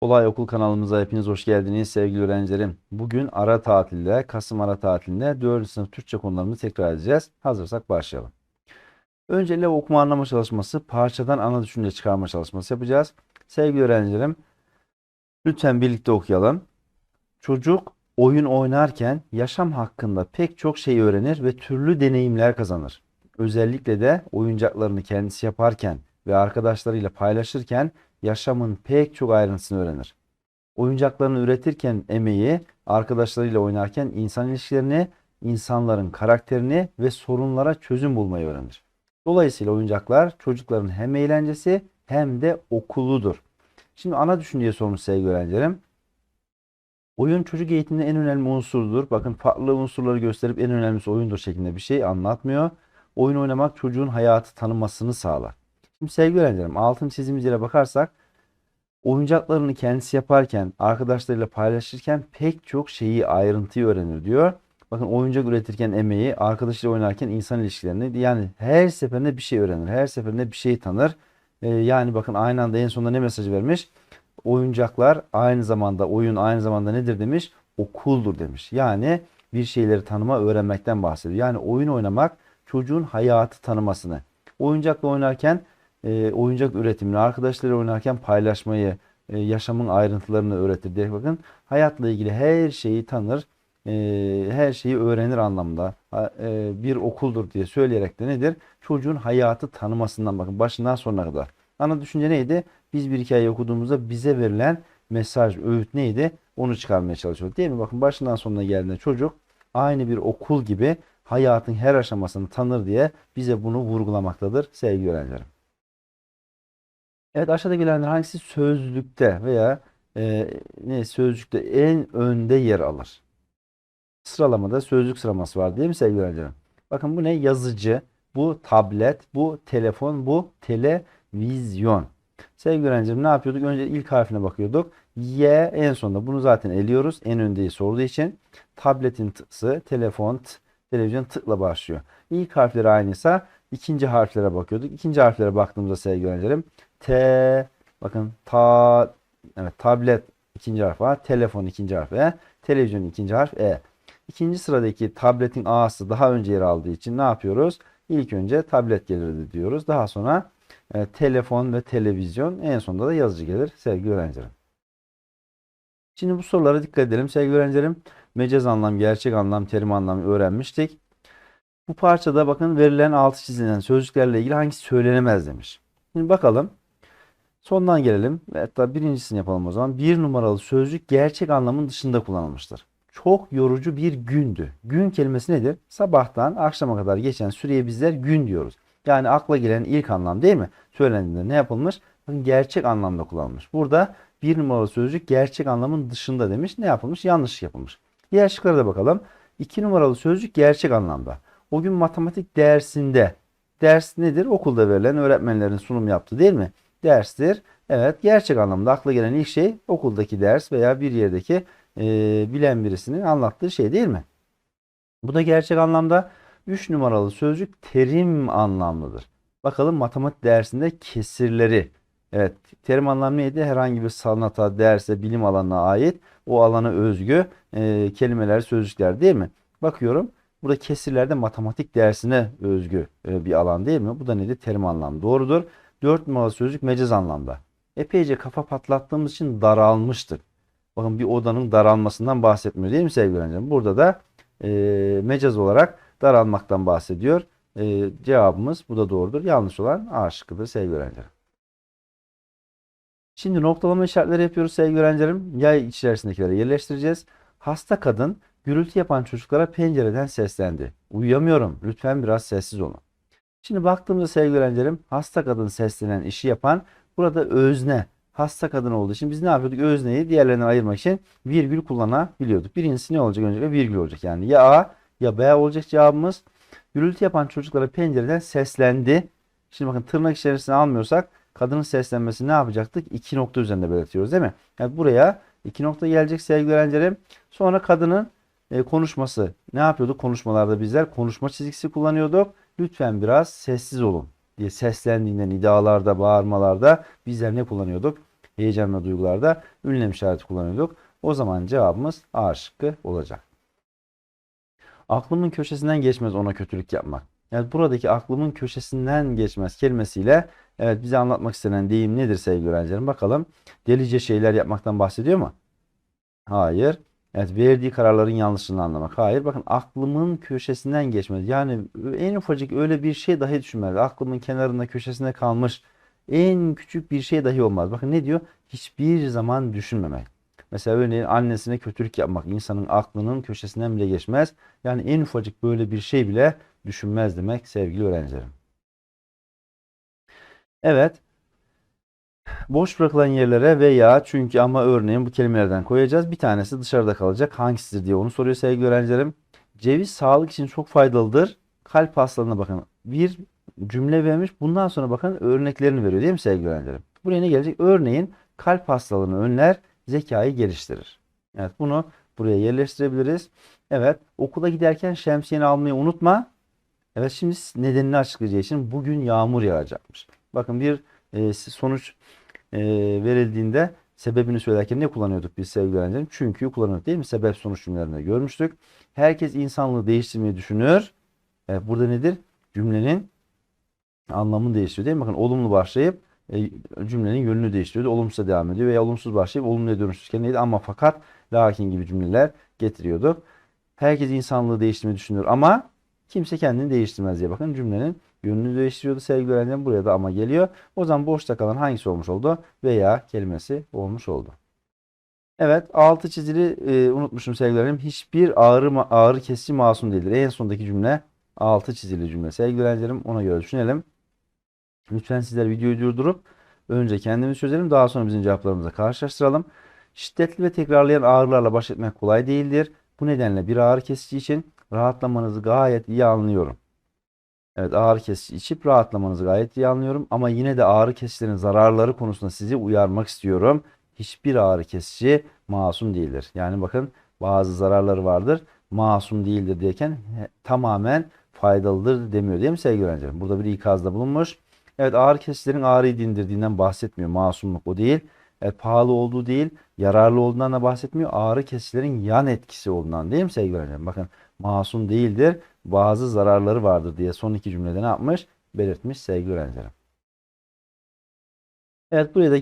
Olay Okul kanalımıza hepiniz hoş geldiniz sevgili öğrencilerim. Bugün ara tatilde, Kasım ara tatilinde 4. sınıf Türkçe konularımızı tekrar edeceğiz. Hazırsak başlayalım. Öncelikle okuma anlama çalışması, parçadan ana düşünce çıkarma çalışması yapacağız. Sevgili öğrencilerim, lütfen birlikte okuyalım. Çocuk oyun oynarken yaşam hakkında pek çok şey öğrenir ve türlü deneyimler kazanır. Özellikle de oyuncaklarını kendisi yaparken ve arkadaşlarıyla paylaşırken yaşamın pek çok ayrıntısını öğrenir. Oyuncaklarını üretirken emeği, arkadaşlarıyla oynarken insan ilişkilerini, insanların karakterini ve sorunlara çözüm bulmayı öğrenir. Dolayısıyla oyuncaklar çocukların hem eğlencesi hem de okuludur. Şimdi ana düşünceye sormuş sevgili öğrencilerim. Oyun çocuk eğitiminde en önemli unsurdur. Bakın farklı unsurları gösterip en önemlisi oyundur şeklinde bir şey anlatmıyor. Oyun oynamak çocuğun hayatı tanımasını sağlar. Şimdi sevgili öğrencilerim altını çizdiğimiz bakarsak oyuncaklarını kendisi yaparken, arkadaşlarıyla paylaşırken pek çok şeyi ayrıntıyı öğrenir diyor. Bakın oyuncak üretirken emeği, arkadaşıyla oynarken insan ilişkilerini yani her seferinde bir şey öğrenir. Her seferinde bir şey tanır. Ee, yani bakın aynı anda en sonunda ne mesajı vermiş? Oyuncaklar aynı zamanda oyun aynı zamanda nedir demiş? Okuldur demiş. Yani bir şeyleri tanıma, öğrenmekten bahsediyor. Yani oyun oynamak çocuğun hayatı tanımasını. Oyuncakla oynarken e, oyuncak üretimini, arkadaşlarıyla oynarken paylaşmayı, e, yaşamın ayrıntılarını öğretir diye bakın. Hayatla ilgili her şeyi tanır, e, her şeyi öğrenir anlamda. E, bir okuldur diye söyleyerek de nedir? Çocuğun hayatı tanımasından bakın başından sonuna kadar. Ana düşünce neydi? Biz bir hikaye okuduğumuzda bize verilen mesaj, öğüt neydi? Onu çıkarmaya çalışıyor. Değil mi? Bakın başından sonuna geldiğinde çocuk aynı bir okul gibi hayatın her aşamasını tanır diye bize bunu vurgulamaktadır sevgili öğrencilerim. Evet aşağıda gelenler hangisi sözlükte veya e, ne sözlükte en önde yer alır? Sıralamada sözlük sıralaması var değil mi sevgili öğrencilerim? Bakın bu ne? Yazıcı, bu tablet, bu telefon, bu televizyon. Sevgili öğrencilerim ne yapıyorduk? Önce ilk harfine bakıyorduk. Y en sonunda. Bunu zaten eliyoruz. En öndeyi sorduğu için. Tabletin t'sı, telefon, t, televizyon tıkla başlıyor. İlk harfleri aynıysa ikinci harflere bakıyorduk. İkinci harflere baktığımızda sevgili öğrencilerim T bakın ta evet tablet ikinci harf A, telefon ikinci harf E, televizyon ikinci harf E. İkinci sıradaki tabletin A'sı daha önce yer aldığı için ne yapıyoruz? İlk önce tablet gelirdi diyoruz. Daha sonra e, telefon ve televizyon en sonunda da yazıcı gelir sevgili öğrencilerim. Şimdi bu sorulara dikkat edelim sevgili öğrencilerim. Mecaz anlam, gerçek anlam, terim anlamı öğrenmiştik. Bu parçada bakın verilen altı çizilen sözcüklerle ilgili hangisi söylenemez demiş. Şimdi bakalım. Sondan gelelim. Hatta birincisini yapalım o zaman. Bir numaralı sözcük gerçek anlamın dışında kullanılmıştır. Çok yorucu bir gündü. Gün kelimesi nedir? Sabahtan akşama kadar geçen süreye bizler gün diyoruz. Yani akla gelen ilk anlam değil mi? Söylendiğinde ne yapılmış? Bakın gerçek anlamda kullanılmış. Burada bir numaralı sözcük gerçek anlamın dışında demiş. Ne yapılmış? Yanlış yapılmış. Diğer şıklara da bakalım. İki numaralı sözcük gerçek anlamda. O gün matematik dersinde. Ders nedir? Okulda verilen öğretmenlerin sunum yaptığı değil mi? Derstir. Evet gerçek anlamda akla gelen ilk şey okuldaki ders veya bir yerdeki e, bilen birisinin anlattığı şey değil mi? Bu da gerçek anlamda 3 numaralı sözcük terim anlamlıdır. Bakalım matematik dersinde kesirleri. Evet terim anlamı neydi? Herhangi bir sanata, derse, bilim alanına ait o alana özgü e, kelimeler, sözcükler değil mi? Bakıyorum. Burada kesirlerde matematik dersine özgü e, bir alan değil mi? Bu da nedir? Terim anlamı. Doğrudur. 4 numaralı sözcük mecaz anlamda. Epeyce kafa patlattığımız için daralmıştır. Bakın bir odanın daralmasından bahsetmiyor değil mi sevgili öğrencilerim? Burada da e, mecaz olarak daralmaktan bahsediyor. E, cevabımız bu da doğrudur. Yanlış olan A şıkkıdır sevgili öğrencilerim. Şimdi noktalama işaretleri yapıyoruz sevgili öğrencilerim. Yay içerisindekileri yerleştireceğiz. Hasta kadın gürültü yapan çocuklara pencereden seslendi. Uyuyamıyorum. Lütfen biraz sessiz olun. Şimdi baktığımızda sevgili öğrencilerim hasta kadın seslenen işi yapan burada özne hasta kadın olduğu için biz ne yapıyorduk? Özneyi diğerlerinden ayırmak için virgül kullanabiliyorduk. Birincisi ne olacak? Öncelikle virgül olacak. Yani ya A ya B olacak cevabımız. Gürültü yapan çocuklara pencereden seslendi. Şimdi bakın tırnak içerisine almıyorsak kadının seslenmesi ne yapacaktık? İki nokta üzerinde belirtiyoruz değil mi? Yani buraya iki nokta gelecek sevgili öğrencilerim. Sonra kadının e, konuşması. Ne yapıyorduk konuşmalarda bizler? Konuşma çizgisi kullanıyorduk. Lütfen biraz sessiz olun diye seslendiğinde, nidalarda, bağırmalarda bizler ne kullanıyorduk? Heyecan ve duygularda ünlem işareti kullanıyorduk. O zaman cevabımız A şıkkı olacak. Aklımın köşesinden geçmez ona kötülük yapmak. Yani buradaki aklımın köşesinden geçmez kelimesiyle evet bize anlatmak istenen deyim nedir sevgili öğrencilerim? Bakalım delice şeyler yapmaktan bahsediyor mu? Hayır. Evet verdiği kararların yanlışını anlamak. Hayır. Bakın aklımın köşesinden geçmez. Yani en ufacık öyle bir şey dahi düşünmez. Aklımın kenarında köşesinde kalmış en küçük bir şey dahi olmaz. Bakın ne diyor? Hiçbir zaman düşünmemek. Mesela örneğin annesine kötülük yapmak insanın aklının köşesinden bile geçmez. Yani en ufacık böyle bir şey bile düşünmez demek sevgili öğrencilerim. Evet. Boş bırakılan yerlere veya çünkü ama örneğin bu kelimelerden koyacağız. Bir tanesi dışarıda kalacak. Hangisidir diye onu soruyor sevgili öğrencilerim. Ceviz sağlık için çok faydalıdır. Kalp hastalığına bakın. Bir cümle vermiş. Bundan sonra bakın örneklerini veriyor değil mi sevgili öğrencilerim? Buraya ne gelecek? Örneğin kalp hastalığını önler, zekayı geliştirir. Evet bunu buraya yerleştirebiliriz. Evet okula giderken şemsiyeni almayı unutma. Evet şimdi nedenini açıklayacağı için bugün yağmur yağacakmış. Bakın bir e, sonuç e, verildiğinde sebebini söylerken ne kullanıyorduk biz sevgili öğrencilerim? Çünkü kullanıyorduk değil mi? Sebep sonuç cümlelerinde görmüştük. Herkes insanlığı değiştirmeyi düşünür. Evet, burada nedir? Cümlenin anlamını değiştiriyor değil mi? Bakın olumlu başlayıp e, cümlenin yönünü değiştiriyordu. Olumsuz'a devam ediyor veya olumsuz başlayıp olumluya dönüştürürken neydi? Ama fakat lakin gibi cümleler getiriyorduk. Herkes insanlığı değiştirmeyi düşünür ama kimse kendini değiştirmez diye bakın cümlenin yönünü değiştiriyordu sevgili öğrencilerim. Buraya da ama geliyor. O zaman boşta kalan hangisi olmuş oldu? Veya kelimesi olmuş oldu. Evet altı çizili e, unutmuşum sevgili öğrencilerim. Hiçbir ağrı, ağrı kesici masum değildir. En sondaki cümle altı çizili cümle. Sevgili öğrencilerim ona göre düşünelim. Lütfen sizler videoyu durdurup önce kendimiz çözelim. Daha sonra bizim cevaplarımızla karşılaştıralım. Şiddetli ve tekrarlayan ağrılarla baş etmek kolay değildir. Bu nedenle bir ağrı kesici için rahatlamanızı gayet iyi anlıyorum. Evet ağrı kesici içip rahatlamanızı gayet iyi anlıyorum. Ama yine de ağrı kesicilerin zararları konusunda sizi uyarmak istiyorum. Hiçbir ağrı kesici masum değildir. Yani bakın bazı zararları vardır. Masum değildir diyeken tamamen faydalıdır demiyor değil mi sevgili öğrencilerim? Burada bir ikazda bulunmuş. Evet ağrı kesicilerin ağrıyı dindirdiğinden bahsetmiyor. Masumluk o değil. Evet, pahalı olduğu değil, yararlı olduğundan da bahsetmiyor. Ağrı kesicilerin yan etkisi olduğundan değil mi sevgili öğrencilerim? Bakın masum değildir, bazı zararları vardır diye son iki cümlede ne yapmış? Belirtmiş sevgili öğrencilerim. Evet buraya da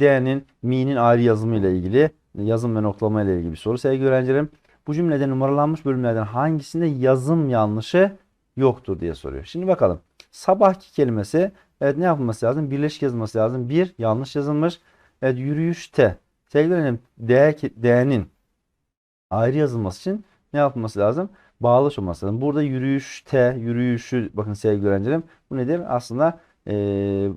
d'nin, mi'nin ayrı yazımı ile ilgili yazım ve noktalama ile ilgili bir soru sevgili öğrencilerim. Bu cümlede numaralanmış bölümlerden hangisinde yazım yanlışı yoktur diye soruyor. Şimdi bakalım. Sabahki kelimesi evet ne yapılması lazım? Birleşik yazılması lazım. Bir yanlış yazılmış. Evet yürüyüşte. Sevgili öğrencilerim D'nin ayrı yazılması için ne yapılması lazım? Bağlaç olması lazım. Burada yürüyüşte, yürüyüşü bakın sevgili öğrencilerim. Bu nedir? Aslında e,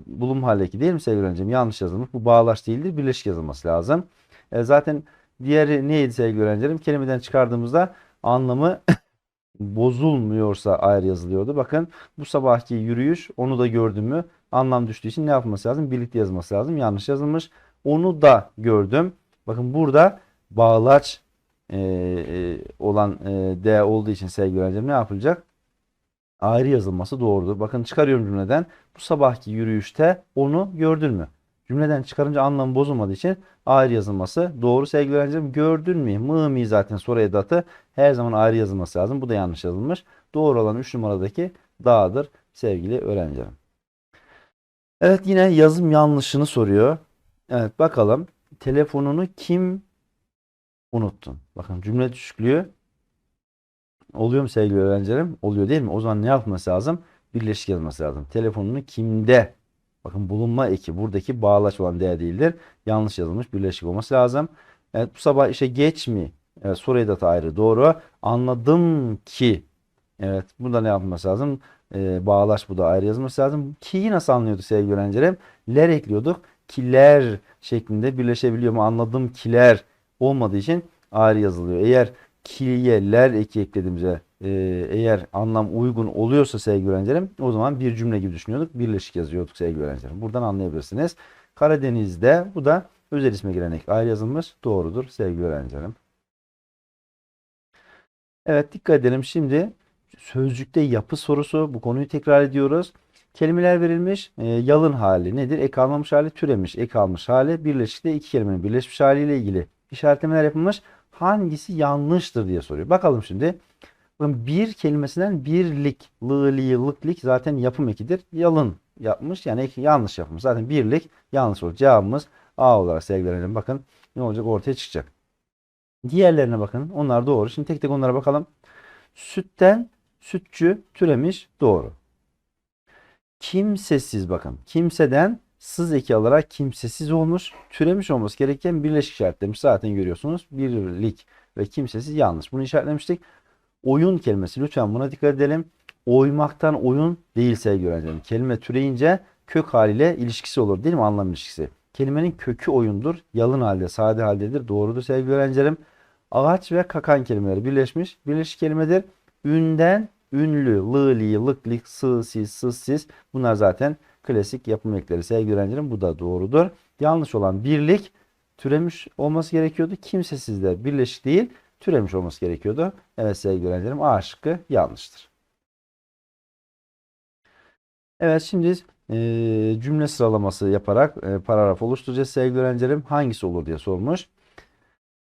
bulum haldeki değil mi sevgili öğrencilerim? Yanlış yazılmış. Bu bağlaç değildir. Birleşik yazılması lazım. E, zaten diğeri neydi sevgili öğrencilerim? Kelimeden çıkardığımızda anlamı bozulmuyorsa ayrı yazılıyordu. Bakın bu sabahki yürüyüş onu da gördüm mü anlam düştüğü için ne yapması lazım? Birlikte yazılması lazım. Yanlış yazılmış. Onu da gördüm. Bakın burada bağlaç e, e, olan e, D olduğu için sevgili öğrencim ne yapılacak? Ayrı yazılması doğrudur. Bakın çıkarıyorum cümleden. Bu sabahki yürüyüşte onu gördün mü? Cümleden çıkarınca anlamı bozulmadığı için ayrı yazılması doğru sevgili öğrencim. Gördün mü? Mı mi zaten soru edatı her zaman ayrı yazılması lazım. Bu da yanlış yazılmış. Doğru olan 3 numaradaki dağdır sevgili öğrencilerim. Evet yine yazım yanlışını soruyor. Evet bakalım. Telefonunu kim unuttun? Bakın cümle düşüklüğü oluyor mu sevgili öğrencilerim? Oluyor değil mi? O zaman ne yapması lazım? Birleşik yazması lazım. Telefonunu kimde? Bakın bulunma eki buradaki bağlaç olan değer değildir. Yanlış yazılmış birleşik olması lazım. Evet bu sabah işe geç mi? Evet soru edatı ayrı. Doğru. Anladım ki. Evet burada ne yapması lazım? Ee, bağlaç bu da ayrı yazılması lazım. Ki'yi nasıl anlıyorduk sevgili öğrencilerim? Ler ekliyorduk. Kiler şeklinde birleşebiliyor mu? Anladım kiler olmadığı için ayrı yazılıyor. Eğer ki'ye ler eki eklediğimizde e, eğer anlam uygun oluyorsa sevgili öğrencilerim o zaman bir cümle gibi düşünüyorduk. Birleşik yazıyorduk sevgili öğrencilerim. Buradan anlayabilirsiniz. Karadeniz'de bu da özel isme gelenek ayrı yazılmış. Doğrudur sevgili öğrencilerim. Evet dikkat edelim şimdi sözcükte yapı sorusu bu konuyu tekrar ediyoruz. Kelimeler verilmiş. E, yalın hali nedir? Ek almamış hali türemiş. Ek almış hali birleşikte iki kelimenin birleşmiş haliyle ilgili işaretlemeler yapılmış. Hangisi yanlıştır diye soruyor. Bakalım şimdi. Bir kelimesinden birlik, lıli, lıklik zaten yapım ekidir. Yalın yapmış yani ek, yanlış yapmış. Zaten birlik yanlış olur. Cevabımız A olarak sevgili öğrencilerim. Bakın ne olacak ortaya çıkacak. Diğerlerine bakın. Onlar doğru. Şimdi tek tek onlara bakalım. Sütten sütçü türemiş doğru. Kimsesiz bakın. Kimseden sız eki alarak kimsesiz olmuş. Türemiş olması gereken birleşik işaretlemiş. Zaten görüyorsunuz. Birlik ve kimsesiz yanlış. Bunu işaretlemiştik. Oyun kelimesi. Lütfen buna dikkat edelim. Oymaktan oyun değil sevgili. Kelime türeyince kök haliyle ilişkisi olur değil mi? Anlam ilişkisi. Kelimenin kökü oyundur. Yalın halde, sade haldedir. Doğrudur sevgili öğrencilerim. Ağaç ve kakan kelimeleri birleşmiş. Birleşik kelimedir. Ünden ünlü, lı, li, lık, lik, sı, sis, sız, sis. Bunlar zaten klasik yapım ekleri sevgili öğrencilerim. Bu da doğrudur. Yanlış olan birlik türemiş olması gerekiyordu. Kimsesizler birleşik değil türemiş olması gerekiyordu. Evet sevgili öğrencilerim A şıkkı yanlıştır. Evet şimdi e, cümle sıralaması yaparak e, paragraf oluşturacağız sevgili öğrencilerim. Hangisi olur diye sormuş.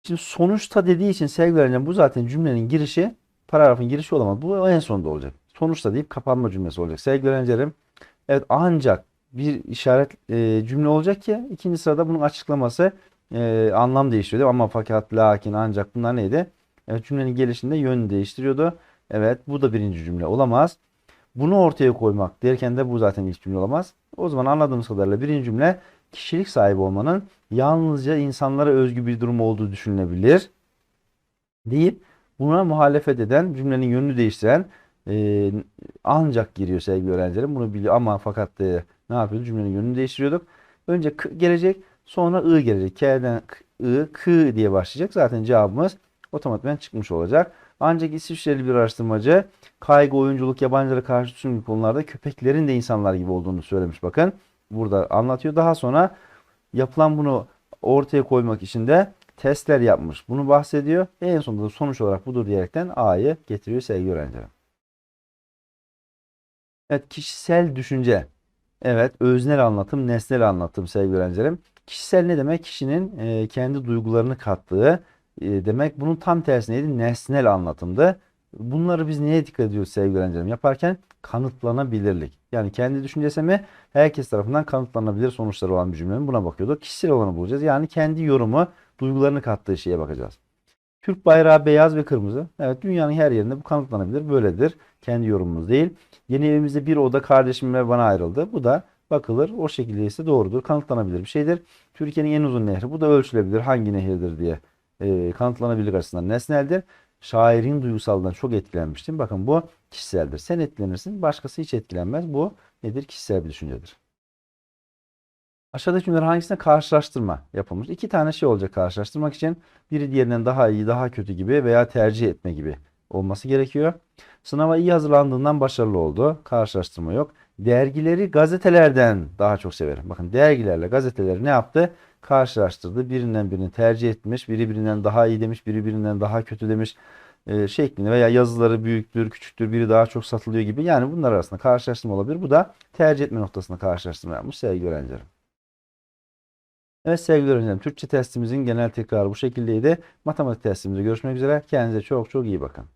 Şimdi sonuçta dediği için sevgili öğrencilerim bu zaten cümlenin girişi paragrafın girişi olamaz. Bu en sonunda olacak. Sonuçta deyip kapanma cümlesi olacak. Sevgili öğrencilerim evet ancak bir işaret e, cümle olacak ki ikinci sırada bunun açıklaması e, anlam değiştiriyor. Ama fakat, lakin, ancak bunlar neydi? Evet cümlenin gelişinde yön değiştiriyordu. Evet bu da birinci cümle olamaz. Bunu ortaya koymak derken de bu zaten ilk cümle olamaz. O zaman anladığımız kadarıyla birinci cümle kişilik sahibi olmanın yalnızca insanlara özgü bir durum olduğu düşünülebilir deyip buna muhalefet eden cümlenin yönünü değiştiren e, ancak giriyor sevgili öğrencilerim. Bunu biliyor ama fakat e, ne yapıyoruz? Cümlenin yönünü değiştiriyorduk. Önce k gelecek sonra ı gelecek. K'den ı, k diye başlayacak. Zaten cevabımız otomatikman çıkmış olacak. Ancak İsviçreli bir araştırmacı kaygı, oyunculuk, yabancılara karşı tüm konularda köpeklerin de insanlar gibi olduğunu söylemiş. Bakın burada anlatıyor. Daha sonra yapılan bunu ortaya koymak için de testler yapmış. Bunu bahsediyor. En sonunda da sonuç olarak budur diyerekten A'yı getiriyor sevgili öğrencilerim. Evet kişisel düşünce. Evet öznel anlatım, nesnel anlatım sevgili öğrencilerim. Kişisel ne demek? Kişinin e, kendi duygularını kattığı e, demek. Bunun tam tersi neydi? Nesnel anlatımdı. Bunları biz neye dikkat ediyoruz sevgili öğrencilerim? Yaparken kanıtlanabilirlik. Yani kendi düşüncesi mi herkes tarafından kanıtlanabilir sonuçları olan bir cümle mi? Buna bakıyorduk. Kişisel olanı bulacağız. Yani kendi yorumu, duygularını kattığı şeye bakacağız. Türk bayrağı beyaz ve kırmızı. Evet dünyanın her yerinde bu kanıtlanabilir. Böyledir. Kendi yorumumuz değil. Yeni evimizde bir oda kardeşim ve bana ayrıldı. Bu da bakılır. O şekilde ise doğrudur. Kanıtlanabilir bir şeydir. Türkiye'nin en uzun nehri. Bu da ölçülebilir. Hangi nehirdir diye e, kanıtlanabilir açısından nesneldir. Şairin duygusallığından çok etkilenmiştim. Bakın bu kişiseldir. Sen etkilenirsin. Başkası hiç etkilenmez. Bu nedir? Kişisel bir düşüncedir. Aşağıdaki cümleler hangisine karşılaştırma yapılmış? İki tane şey olacak karşılaştırmak için. Biri diğerinden daha iyi, daha kötü gibi veya tercih etme gibi olması gerekiyor. Sınava iyi hazırlandığından başarılı oldu. Karşılaştırma yok. Dergileri gazetelerden daha çok severim. Bakın dergilerle gazeteleri ne yaptı? Karşılaştırdı. Birinden birini tercih etmiş. Biri birinden daha iyi demiş. Biri birinden daha kötü demiş. E, şeklinde veya yazıları büyüktür, küçüktür, biri daha çok satılıyor gibi. Yani bunlar arasında karşılaştırma olabilir. Bu da tercih etme noktasında karşılaştırma yapmış sevgili öğrencilerim. Evet sevgili öğrencilerim, Türkçe testimizin genel tekrarı bu şekildeydi. Matematik testimizde görüşmek üzere. Kendinize çok çok iyi bakın.